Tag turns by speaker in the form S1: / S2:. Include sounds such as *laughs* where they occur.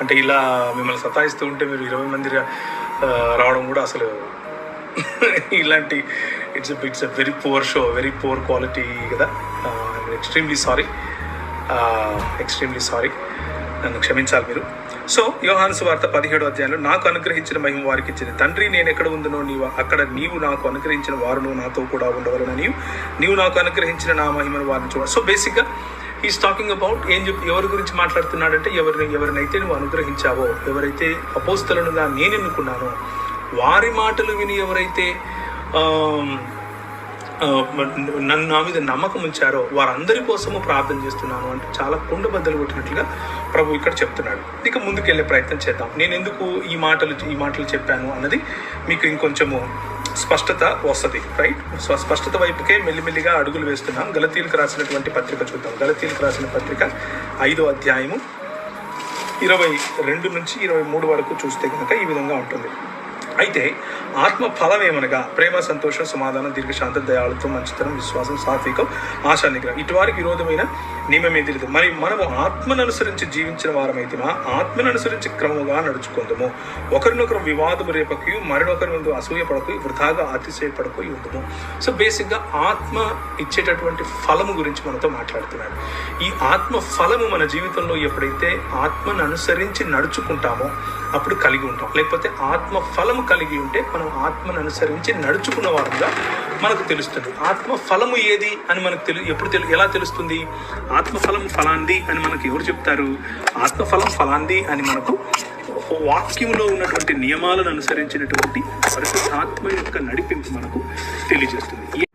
S1: అంటే ఇలా మిమ్మల్ని సతాయిస్తూ ఉంటే మీరు ఇరవై మంది రావడం కూడా అసలు *laughs* ఇలాంటి it's it's a very poor show very poor quality కదా. ఎక్స్ట్రీమ్లీ సారీ ఎక్స్ట్రీమ్లీ సారీ నన్ను క్షమించాలి మీరు. సో యోహాను వార్త పదిహేడు అధ్యాయంలో నాకు అనుగ్రహించిన మహిమ వారికి ఇచ్చింది తండ్రి నేను ఎక్కడ ఉందనో నీవు అక్కడ నీవు నాకు అనుగ్రహించిన వారును నాతో కూడా ఉండవలనని నీవు నాకు అనుగ్రహించిన నా మహిమను వారిని చూడ. సో బేసిక్గా ఈస్ టాకింగ్ అబౌట్ ఏం చెప్పి ఎవరి గురించి మాట్లాడుతున్నాడంటే ఎవరిని ఎవరినైతే నువ్వు అనుగ్రహించావో ఎవరైతే అపోస్తలుగా నేను ఎన్నుకున్నానో వారి మాటలు విని ఎవరైతే నన్ను నా మీద నమ్మకం ఉంచారో వారందరి కోసము ప్రార్థన చేస్తున్నాను అంటే చాలా కుండ బద్దలు కొట్టినట్లుగా ప్రభు ఇక్కడ చెప్తున్నాడు. ఇక ముందుకెళ్ళే ప్రయత్నం చేద్దాం. నేను ఎందుకు ఈ మాటలు ఈ మాటలు చెప్పాను అన్నది మీకు ఇంకొంచెము స్పష్టత వస్తుంది రైట్ సో స్పష్టత వైపుకే మెల్లిమెల్లిగా అడుగులు వేస్తున్నాం. గలతీలకు రాసినటువంటి పత్రిక చూద్దాం. గలతీలకు రాసిన పత్రిక ఐదో అధ్యాయము ఇరవై రెండు నుంచి ఇరవై మూడు వరకు చూస్తే కనుక ఈ విధంగా ఉంటుంది. అయితే ఆత్మ ఫలం ఏమనగా ప్రేమ సంతోషం సమాధానం దీర్ఘశాంత దయాళుత్వం మంచితనం విశ్వాసం సాత్వికం ఆశా నిగ్రహం ఇటువారికి విరోధమైన నియమమే తెలియదు మరి మనము ఆత్మను అనుసరించి జీవించిన వారమైతే ఆత్మను అనుసరించి క్రమముగా నడుచుకుందాము. ఒకరినొకరు వివాదము రేపకి మరొకరి ముందు అసూయపడకు వృధాగా అతిశయపడకు ఉందము. సో బేసిక్గా ఆత్మ ఇచ్చేటటువంటి ఫలము గురించి మనతో మాట్లాడుతున్నాడు. ఈ ఆత్మ ఫలము మన జీవితంలో ఎప్పుడైతే ఆత్మను అనుసరించి నడుచుకుంటామో అప్పుడు కలిగి ఉంటాం. లేకపోతే ఆత్మ ఫలము కలిగి ఉంటే మనం ఆత్మను అనుసరించి నడుచుకున్న వారంగా మనకు తెలుస్తుంది. ఆత్మ ఫలము ఏది అని మనకు తెలు ఎప్పుడు తెలు ఎలా తెలుస్తుంది? ఆత్మ ఫలం ఫలాంది అని మనకు ఎవరు చెప్తారు? ఆత్మ ఫలం ఫలాంది అని మనకు వాక్యంలో ఉన్నటువంటి నియమాలను అనుసరించినటువంటి పరిశుద్ధాత్మ యొక్క నడిపింపు మనకు తెలియజేస్తుంది.